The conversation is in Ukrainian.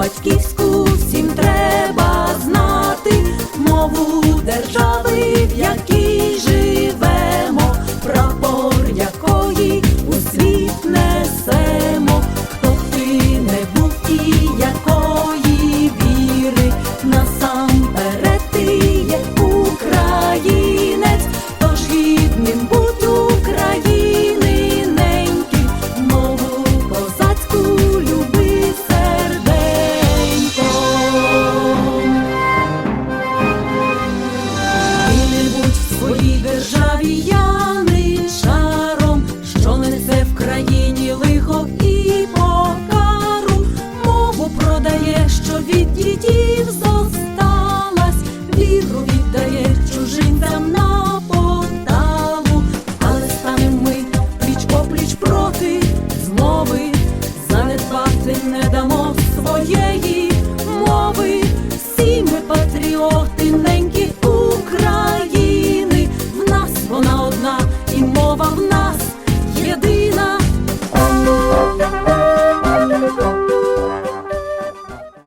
батьків тихо і покару мову продає, що від дідів зосталась, віру віддає чужинцям на поталу, але станем ми пліч опліч проти змови, занедбати не дамо своєї мови, всі ми патріоти ненькі України, в нас вона одна і мова в нас.